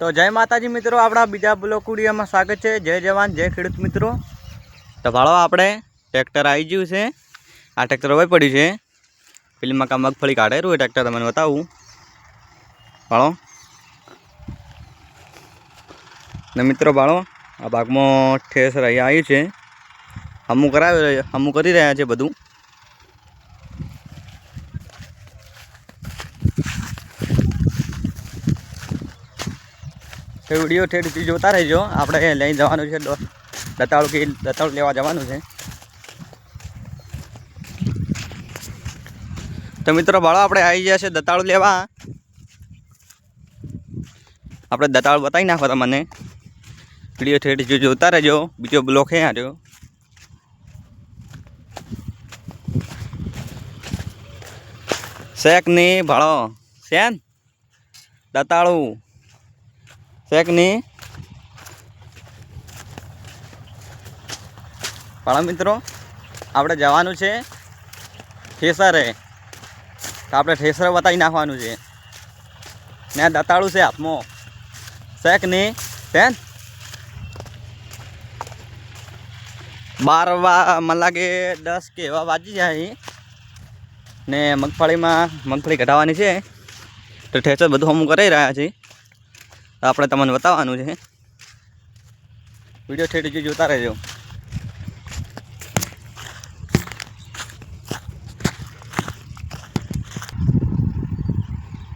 તો જય માતાજી મિત્રો, આપણા બીજા બ્લોક વિડીયોમાં સ્વાગત છે. જય જવાન, જય ખેડૂત મિત્રો. તો ભાળો આપણે ટ્રેક્ટર આવી ગયું છે. આ ટ્રેક્ટર હવે પડ્યું છે. પેલી મકા મગફળી કાઢેલું એ ટ્રેક્ટર તમને બતાવું. ભાળો ને મિત્રો ભાળો આ ભાગમાં ઠેસ રહ્યા આવ્યું છે. હમું કરાવી હમું કરી રહ્યા છે બધું. તો વીડિયો ઠેઠ જોતા રહેજો. આપણે લઈ જવાનું છે. દતાળું કે દતાળું લેવા જવાનું છે. તો મિત્રો ભાળો આપણે આવી ગયા છે દતાળું લેવા. આપણે દતાળું બતાવી નાખો તમને. વીડિયો ઠેઠ જો જોતા રહેજો. બીજો બ્લોક હે આજો શેકની ભાળો શેન? દતાળું. શેક પણ મિત્રો, આપણે જવાનું છે ઠેસરે. તો આપણે ઠેસર બતાવી નાખવાનું છે. ને દતાળું છે હાથમાં. શેકની? શેન? બાર વા મને લાગે દસ કે એવા વાજી જાય ને મગફળીમાં મગફળી ઘટાડવાની છે. તો ઠેસર બધું અમુક કરી રહ્યા છે. તો આપણે તમને બતાવવાનું છે. વીડિયો ઠેઠ જોતા રહેજો.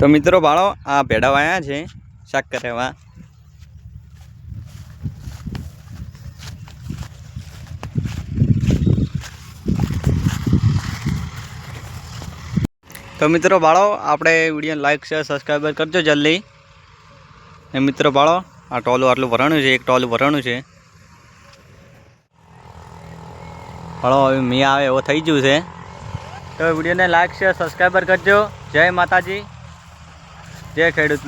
તો મિત્રો બાળો, આ ભેડા વાયા છે, શાક કરેવા. તો મિત્રો બાળો, આપણે વીડિયો લાઈક શેર સબસ્ક્રાઈબર કરજો જલ્દી. ને મિત્રો બાળો, આ ટોલું આટલું ભરાણું છે, એક ટોલું ભરાણું છે. બાળો, હવે મી આવે એવો થઈ ગયું છે. તો વિડીયોને લાઈક, શેર, સબસ્ક્રાઈબર કરજો. જય માતાજી. જય ખેડૂત